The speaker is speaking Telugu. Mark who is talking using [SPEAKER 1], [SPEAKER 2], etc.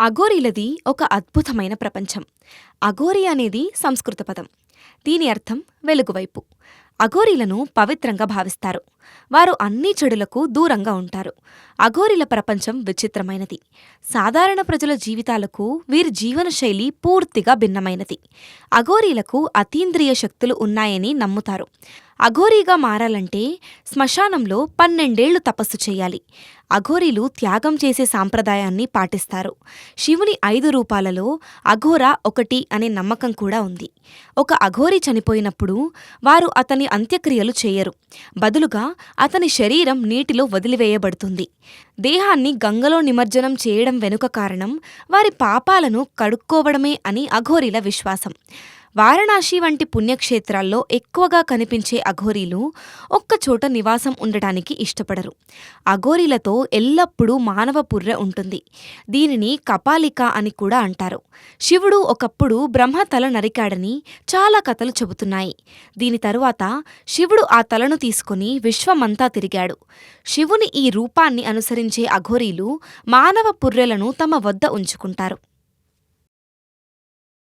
[SPEAKER 1] అఘోరీలది ఒక అద్భుతమైన ప్రపంచం. అఘోరి అనేది సంస్కృత పదం. దీని అర్థం వెలుగువైపు అఘోరీలను పవిత్రంగా భావిస్తారు. వారు అన్ని చెడులకు దూరంగా ఉంటారు. అఘోరీల ప్రపంచం విచిత్రమైనది. సాధారణ ప్రజల జీవితాలకు వీరి జీవనశైలి పూర్తిగా భిన్నమైనది. అఘోరీలకు అతీంద్రియ శక్తులు ఉన్నాయని నమ్ముతారు. అఘోరీగా మారాలంటే శ్మశానంలో పన్నెండేళ్ళు తపస్సు చేయాలి. అఘోరీలు త్యాగం చేసే సాంప్రదాయాన్ని పాటిస్తారు. శివుని ఐదు రూపాలలో అఘోర ఒకటి అనే నమ్మకం కూడా ఉంది. ఒక అఘోరి చనిపోయినప్పుడు వారు అతని అంత్యక్రియలు చేయరు. బదులుగా అతని శరీరం నీటిలో వదిలివేయబడుతుంది. దేహాన్ని గంగలో నిమజ్జనం చేయడం వెనుక కారణం వారి పాపాలను కడుక్కోవడమే అని అఘోరీల విశ్వాసం. వారణాసి వంటి పుణ్యక్షేత్రాల్లో ఎక్కువగా కనిపించే అఘోరీలు ఒక్కచోట నివాసం ఉండటానికి ఇష్టపడరు. అఘోరీలతో ఎల్లప్పుడూ మానవ పుర్రె ఉంటుంది. దీనిని కపాలిక అని కూడా అంటారు. శివుడు ఒకప్పుడు బ్రహ్మ తల నరికాడని చాలా కథలు చెబుతున్నాయి. దీని తరువాత శివుడు ఆ తలను తీసుకుని విశ్వమంతా తిరిగాడు. శివుని ఈ రూపాన్ని అనుసరించే అఘోరీలు మానవ పుర్రెలను తమ వద్ద ఉంచుకుంటారు.